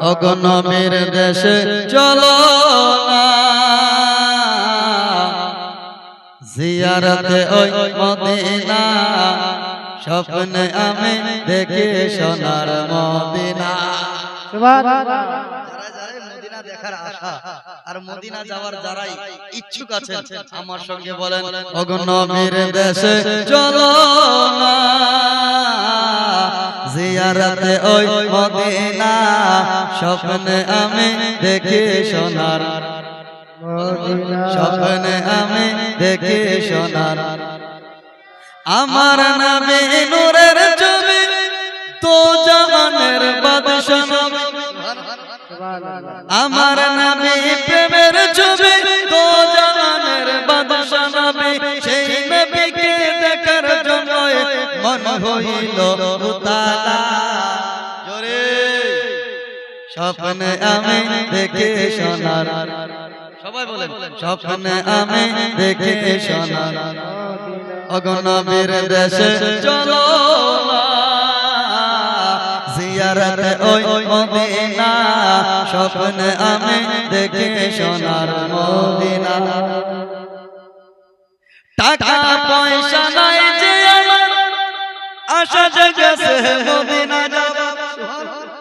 অগনবীর দেশে চলো জিয়ারতে ওই মদিনা স্বপ্নে আমি দেখে সোনার মদিনা। দেখার আশা আর মদিনা যাওয়ার যারাই ইচ্ছুক আছেন আমার সঙ্গে বলেন দেশে চলো না। জিয়ারতে ওই মদিনা স্বপ্নে আমি দেখি সোনার স্বপ্নে আমি দেখি সোনার আমার নামে নূরের ছবি, তো জাহানের বাদশা আমার নামে প্রেমের ছবি, তো জাহানের বাদশা নবী সেই নবীকে দেখার জন্য মন হইল জোরে স্বপ্নে আমি দেখে সোনার সবাই বলেন স্বপ্নে আমি দেখে সোনার অগনবীর দেশে চলো। জিয়ারতে ওই মদিনা। স্বপ্নে আমি দেখে সোনার মদিনা। টাকা পয়সা নাই যে আমার। আশা জেগেছে মদিনা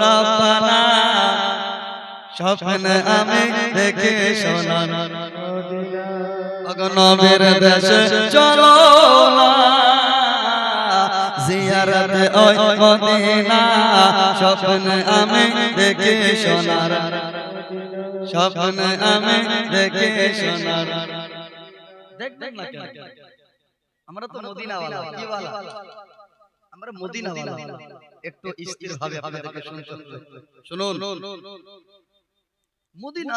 রব্বানা। স্বপ্নে আমি দেখে শোনান। চলো জিয়ারতে ওই মদিনা। স্বপ্নে আমি দেখে সোনার স্বপ্নে আমি দেখে সোনার দেখবেন না আমরা তো মদিনাওয়ালা। কি ওয়ালা আমরা মদিনা একটু স্থির ভাবে আপনাদেরকে শুনুন। শুনুন। মদিনা